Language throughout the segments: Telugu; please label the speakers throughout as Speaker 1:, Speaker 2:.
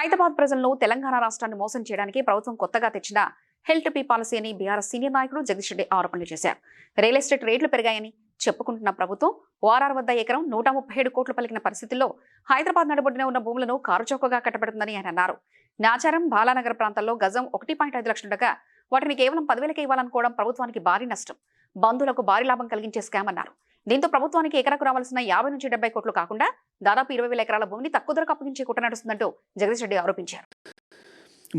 Speaker 1: హైదరాబాద్ ప్రజలను తెలంగాణ రాష్ట్రాన్ని మోసం చేయడానికి ప్రభుత్వం కొత్తగా తెచ్చిన హెల్త్ పీ పాలసీ అని బీఆర్ఎస్ సీనియర్ నాయకుడు జగదీష్ రెడ్డి ఆరోపణలు చేశారు. రియల్ ఎస్టేట్ రేట్లు పెరిగాయని చెప్పుకుంటున్న ప్రభుత్వం ఓఆర్ఆర్ వద్ద ఎకరం నూట ముప్పై ఏడు కోట్లు పలికిన పరిస్థితుల్లో హైదరాబాద్ నడబొడ్డున ఉన్న భూములను కారుచౌకగా కట్టబడుతుందని ఆయన అన్నారు. నాచారం బాలానగర్ ప్రాంతాల్లో గజం ఒకటి పాయింట్ ఐదు లక్షలుండగా వాటిని కేవలం పదివేలకే ఇవ్వాలనుకోవడం ప్రభుత్వానికి భారీ నష్టం. బంధువులకు భారీ లాభం కలిగించే స్కామ్ అన్నారు. దీంతో ప్రభుత్వానికి ఎకరాకు రావాల్సిన యాభై నుంచి డెబ్బై కోట్లు కాకుండా దాదాపు ఇరవై వేల ఎకరాల భూమిని తక్కువ ధరకు అప్పగించే కుట్ర నడుస్తుందంటూ జగదీష్ రెడ్డి ఆరోపించారు.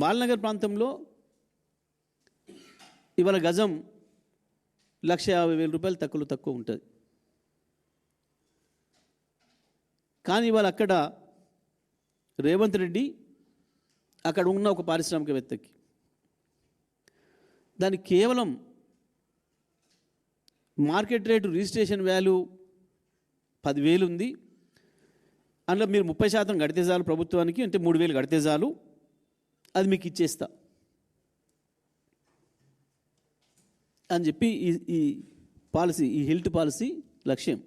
Speaker 2: బాలనగర్ ప్రాంతంలో ఇవాళ గజం లక్ష యాభై వేల రూపాయలు తక్కువ తక్కువ ఉంటుంది. కానీ ఇవాళ అక్కడ రేవంత్ రెడ్డి అక్కడ ఉన్న ఒక పారిశ్రామికవేత్తకి దాన్ని కేవలం మార్కెట్ రేటు రిజిస్ట్రేషన్ వాల్యూ పదివేలు ఉంది. అందులో మీరు ముప్పై శాతం కడితే చాలు ప్రభుత్వానికి అంటే మూడు వేలు కడితే చాలు. అది మీకు ఇచ్చేస్తా. అని చెప్పి ఈ ఈ పాలసీ ఈ హెల్త్ పాలసీ లక్ష్యం.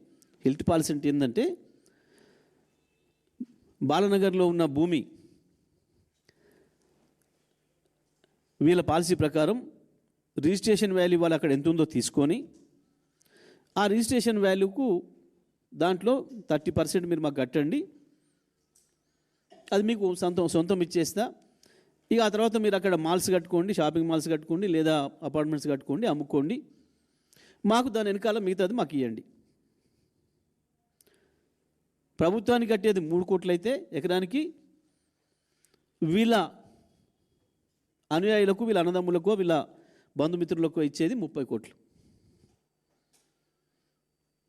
Speaker 2: హెల్త్ పాలసీ అంటే ఏంటంటే బాలనగర్లో ఉన్న భూమి వీళ్ళ పాలసీ ప్రకారం రిజిస్ట్రేషన్ వాల్యూ వాళ్ళు అక్కడ ఎంత ఉందో తీసుకొని ఆ రిజిస్ట్రేషన్ వాల్యూకు దాంట్లో థర్టీ పర్సెంట్ మీరు మాకు కట్టండి. అది మీకు సొంతం సొంతం ఇచ్చేస్తా. ఇక ఆ తర్వాత మీరు అక్కడ మాల్స్ కట్టుకోండి షాపింగ్ మాల్స్ కట్టుకోండి లేదా అపార్ట్మెంట్స్ కట్టుకోండి అమ్ముకోండి. మాకు దాని వెనకాల మిగతాది మాకు ఇవ్వండి ప్రభుత్వానికి కట్టేది మూడు కోట్లు అయితే ఎకరానికి వీళ్ళ అనుయాయులకు వీళ్ళ అన్నదమ్ములకు వీళ్ళ బంధుమిత్రులకు ఇచ్చేది ముప్పై కోట్లు.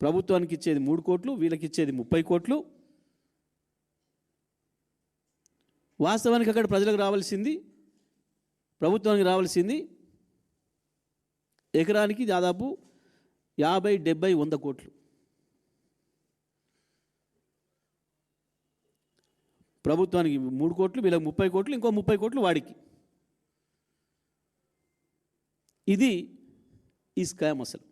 Speaker 2: ప్రభుత్వానికి ఇచ్చేది మూడు కోట్లు వీళ్ళకి ఇచ్చేది ముప్పై కోట్లు. వాస్తవానికి అక్కడ ప్రజలకు రావాల్సింది ప్రభుత్వానికి రావాల్సింది ఎకరానికి దాదాపు యాభై డెబ్బై వంద కోట్లు. ప్రభుత్వానికి మూడు కోట్లు వీళ్ళకి ముప్పై కోట్లు ఇంకో ముప్పై కోట్లు వాడికి. ఇది ఈ స్కామ్ అసలు.